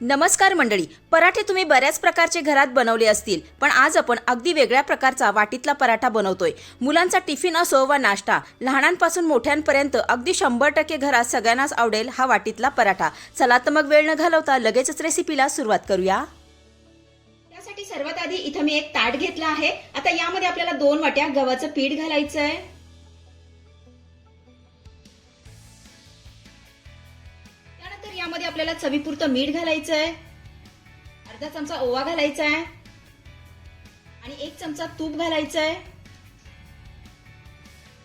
नमस्कार मंडळी पराठे तुम्ही बऱ्याच प्रकारचे घरात बनवले असतील पण आज आपण अगदी वेगळ्या प्रकारचा वाटीतला पराठा बनवतोय. मुलांचा टिफिन असो वा नाश्ता लहानांपासून मोठ्यांपर्यंत अगदी शंभर टक्के घरात सगळ्यांनाच आवडेल हा वाटीतला पराठा. चला तर मग वेळ न घालवता लगेचच रेसिपीला सुरुवात करूया. त्यासाठी सर्वात आधी इथं मी एक ताट घेतला आहे. आता यामध्ये आपल्याला दोन वाट्या गव्हाचं पीठ घालायचं आहे त्यानंतर आपल्याला चवीपुरतं मीठ घालायचं आहे. अर्धा चमचा ओवा घालायचा आहे. आणि एक चमचा तूप घालायचं आहे.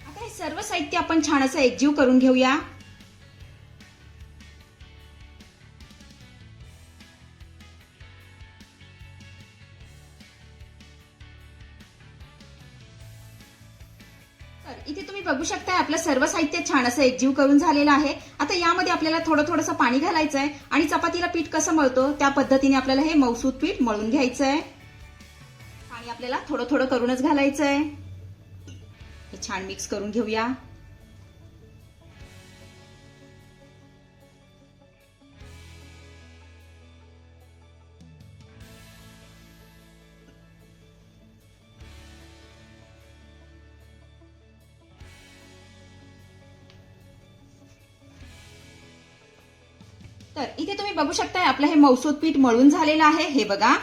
आता हे सर्व साहित्य आपण छान असं एकजीव करून घेऊया. बघू शकताय आपलं सर्व साहित्य छान असं एकजीव करून झालेलं आहे. आता यामध्ये आपल्याला थोडं थोडंसं पाणी घालायचं आहे आणि चपातीला पीठ कसं मळतो त्या पद्धतीने आपल्याला हे मौसूद पीठ मळून घ्यायचं आहे पाणी आपल्याला थोडं थोडं करूनच घालायचं आहे हे छान मिक्स करून घेऊया. तर इथे तुम्ही बघू शकताय आपलं हे मौसूद पीठ मळून झालेलं आहे हे बघा.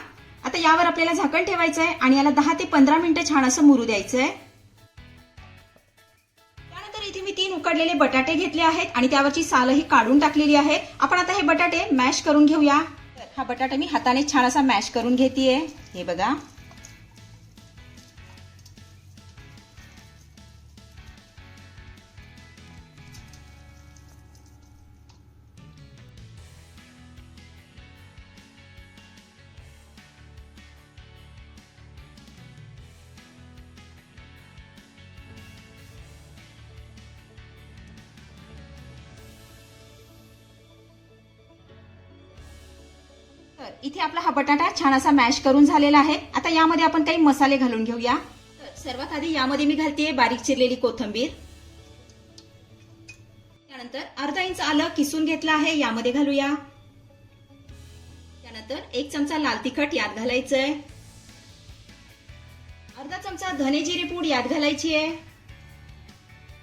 आता यावर आपल्याला झाकण ठेवायचं आहे आणि याला दहा ते पंधरा मिनिटं छान असं मुरू द्यायचं आहे त्यानंतर इथे मी तीन उकडलेले बटाटे घेतले आहेत आणि त्यावरची सालही काढून टाकलेली आहे. आपण आता हे बटाटे मॅश करून घेऊया. तर हा बटाटा मी हाताने छान असा मॅश करून घेते हे बघा. इथे आपला हा बटाटा छान असा मॅश करून झालेला आहे. आता यामध्ये आपण काही मसाले घालून घेऊया. तर सर्वात आधी यामध्ये मी घालते बारीक चिरलेली कोथंबीर. त्यानंतर अर्धा इंच आलं किसून घेतलं आहे यामध्ये घालूया. त्यानंतर एक चमचा लाल तिखट यात घालायचंय. अर्धा चमचा धने जिरे पूड यात घालायची आहे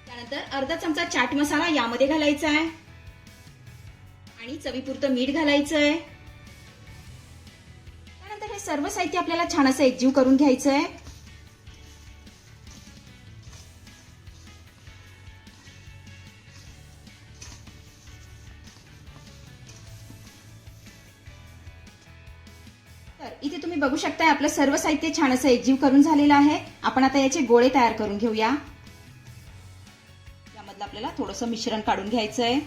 त्यानंतर अर्धा चमचा चाट मसाला यामध्ये घालायचा आहे आणि चवीपुरतं मीठ घालायचं आहे सर्व साहित्य आपल्याला छान असं एकजीव करून घ्यायचं आहे तर इथे तुम्ही बघू शकताय आपलं सर्व साहित्य छान असं एकजीव करून झालेलं आहे. आपण आता याचे गोळे तयार करून घेऊया. यामधलं आपल्याला थोडंसं मिश्रण काढून घ्यायचं आहे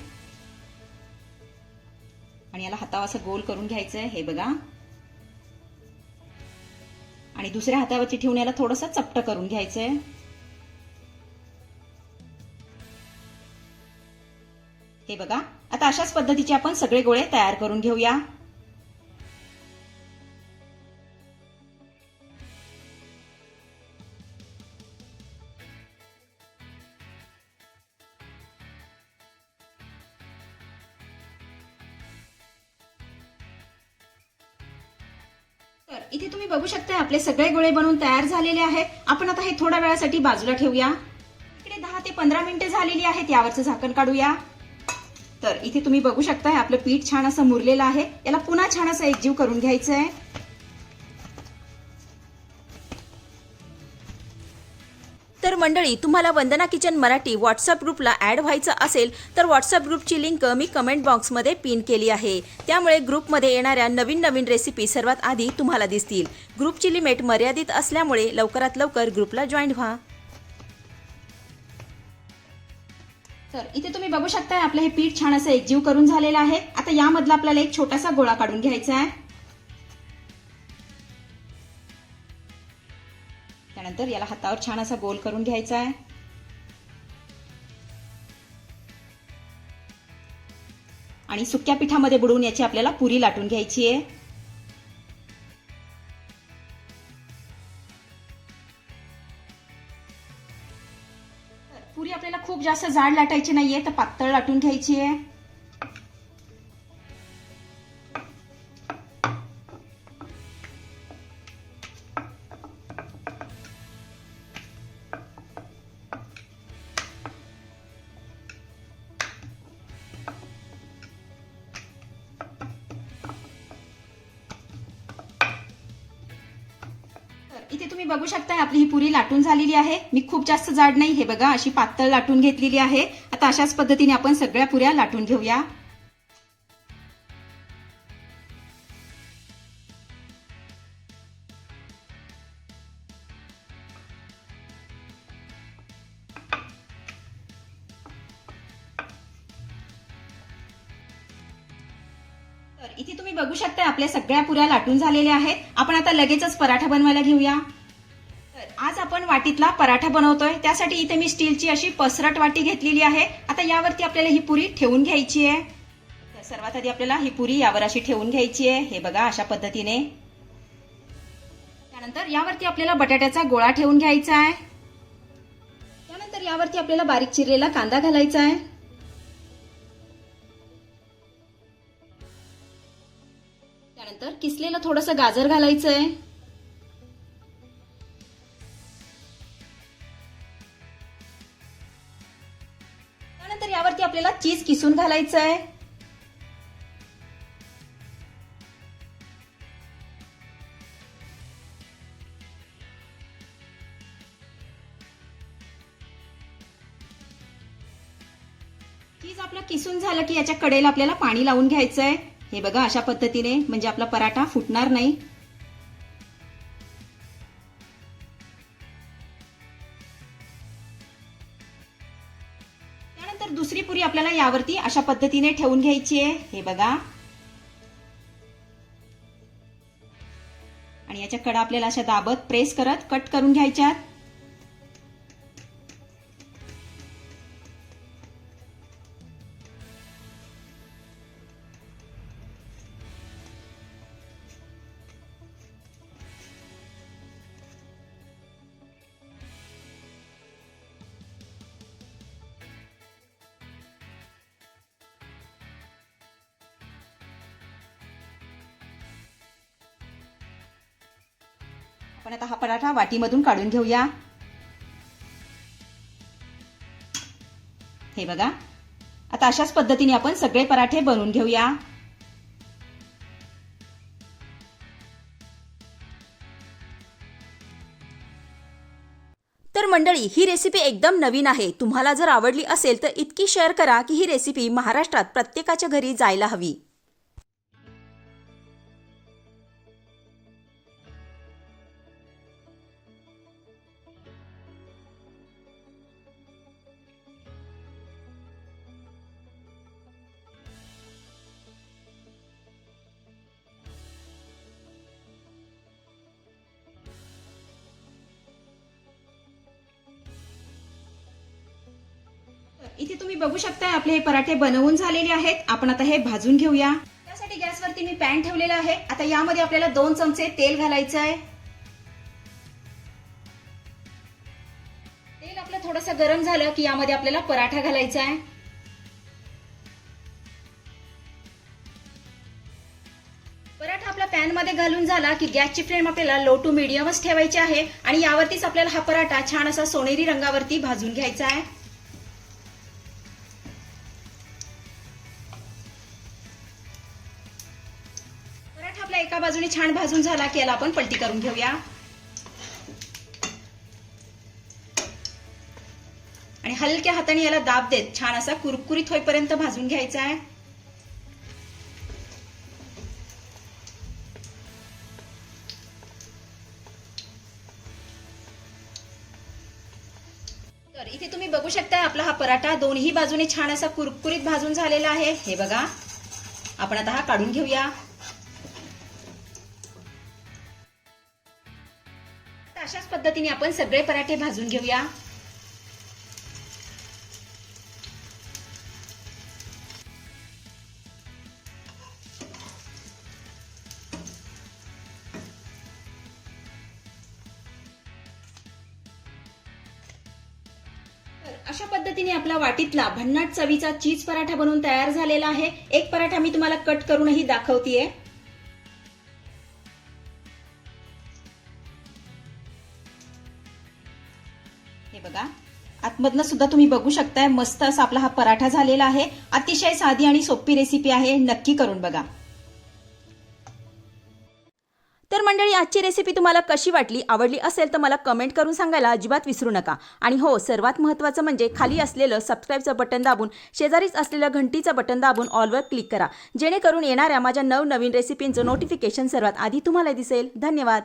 आणि याला हातावर असं गोल करून घ्यायचं आहे हे बघा. आणि दुसऱ्या हातावरती ठेवून याला थोडंसं चपट करून घ्यायचंय. हे बघा आता अशाच पद्धतीचे आपण सगळे गोळे तयार करून घेऊया. इथे तुम्ही बघू शकता आपले सगळे गोळे बनवून तयार झालेले आहेत. आपण आता हे थोड्या वेळासाठी बाजूला ठेवूया. इकडे दहा ते पंधरा मिनिटं झालेली आहेत यावरचं झाकण काढूया. तर इथे तुम्ही बघू शकताय आपलं पीठ छान असं मुरलेलं आहे. याला पुन्हा छान असं एकजीव करून घ्यायचं आहे मंडळी तुम्हाला वंदना किचन मराठी व्हॉट्सअप ग्रुपला ॲड व्हायचं असेल तर व्हॉट्सअप ग्रुपची लिंक मी कमेंट बॉक्समध्ये पिन केली आहे. त्यामुळे ग्रुपमध्ये येणाऱ्या नवीन नवीन रेसिपी सर्वात आधी तुम्हाला दिसतील. ग्रुपची लिमिट मर्यादित असल्यामुळे लवकरात लवकर ग्रुपला जॉईन व्हा. तर इथे तुम्ही बघू शकताय आपलं हे पीठ छान असं एकजीव करून झालेलं आहे. आता यामधला आपल्याला एक छोटासा गोळा काढून घ्यायचा आहे. त्यानंतर याला हातावर छान असा गोल करून घ्यायचा आहे. आणि सुक्या पिठामध्ये बुडवून याची आपल्याला पुरी लाटून घ्यायची आहे. पुरी आपल्याला खूप जास्त जाड लाटायची नाहीये तर पातळ लाटून घ्यायची आहे. तुम्ही बघू शकता आपली ही पुरी लाटून झालेली आहे. मी खूप जास्त जाड नाही हे बघा अशी पातळ लाटून घेतलेली आहे. आता अशाच पद्धतीने आपण सगळ्या पुऱ्या लाटून घेऊया. तर इथे तुम्ही बघू शकता आपल्या सगळ्या पुऱ्या लाटून झालेल्या आहेत. आपण आता लगेचच पराठा बनवायला घेऊया. आपण वाटीतला पराठा बनवतोय त्यासाठी इथे मी स्टीलची अशी पसरट वाटी घेतलेली आहे. आता यावरती आपल्याला ही पुरी ठेवून घ्यायची आहे. तर सर्वात आधी आपल्याला ही पुरी यावर अशी ठेवून घ्यायची आहे. हे बघा अशा पद्धतीने. त्यानंतर यावरती आपल्याला बटाट्याचा गोळा ठेवून घ्यायचा आहे. त्यानंतर यावरती आपल्याला बारीक चिरलेला कांदा घालायचा आहे. त्यानंतर किसलेलं थोडंसं गाजर घालायचं आहे. किसून घालायचं आहे चीज आपलं किसून झालं की याच्या कडेला आपल्याला पाणी लावून घ्यायचं आहे हे बघा अशा पद्धतीने. म्हणजे आपला पराठा फुटणार नाही. त्यानंतर दुसरी पुरी आपल्याला यावरती अशा पद्धतीने ठेवून घ्यायची आहे. हे बघा. आणि याच्या कडा आपल्याला अशा दाबत प्रेस करत कट करून घ्यायच्यात. आपण आता हा पराठा वाटीमधून काढून घेऊया. हे बघा. आता अशाच पद्धतीने आपण सगळे पराठे बनवून घेऊया. तर मंडळी ही रेसिपी एकदम नवीन आहे. तुम्हाला जर आवडली असेल तर इतकी शेअर करा की ही रेसिपी महाराष्ट्रात प्रत्येकाच्या घरी जायला हवी. इथे तुम्ही बघू शकता आपले हे पराठे बनवून झालेले आहेत. आपण आता हे भाजून घेऊया. त्यासाठी गॅसवरती मी पॅन ठेवलेला आहे. आता यामध्ये आपल्याला दोन चमचे तेल घालायचं आहे. तेल आपलं थोडंसं गरम झालं की यामध्ये आपल्याला पराठा घालायचा आहे. पराठा आपला पॅनमध्ये घालून झाला की गॅसची फ्लेम आपल्याला लो टू मिडियमच ठेवायची आहे आणि यावरतीच आपल्याला हा पराठा छान असा सोनेरी रंगावरती भाजून घ्यायचा आहे. आपला एका बाजूने छान भाजून झाला की याला आपण पलटी करून घेऊया. आणि हलक्या हाताने याला दाब देत छान असा कुरकुरीत होईपर्यंत भाजून घ्यायचा आहे. तर इथे तुम्ही बघू शकता आपला हा पराठा दोन्ही बाजूने छान असा कुरकुरीत भाजून झालेला आहे. हे बघा. आपण आता हा काढून घेऊया. पद्धतीने आपण सगळे पराठे भाजून घेऊया. अशा पद्धतीने आपला वाटीतला भन्नाट चवीचा चीज पराठा बनवून तयार झालेला आहे. एक पराठा मी तुम्हाला कट करूनही दाखवतीये. आतमधनं सुद्धा तुम्ही बघू शकताय. मस्त असा आपला हा पराठा झालेला आहे. अतिशय साधी आणि सोपी रेसिपी आहे. नक्की करून बघा. तर मंडळी आजची रेसिपी तुम्हाला कशी वाटली आवडली असेल तर मला कमेंट करून सांगायला अजिबात विसरू नका. आणि हो सर्वात महत्त्वाचं म्हणजे खाली असलेलं सबस्क्राईबचं बटन दाबून शेजारीच असलेलं घंटीचं बटन दाबून ऑलवर क्लिक करा. जेणेकरून येणाऱ्या माझ्या नवनवीन रेसिपींचं नोटिफिकेशन सर्वात आधी तुम्हाला दिसेल. धन्यवाद.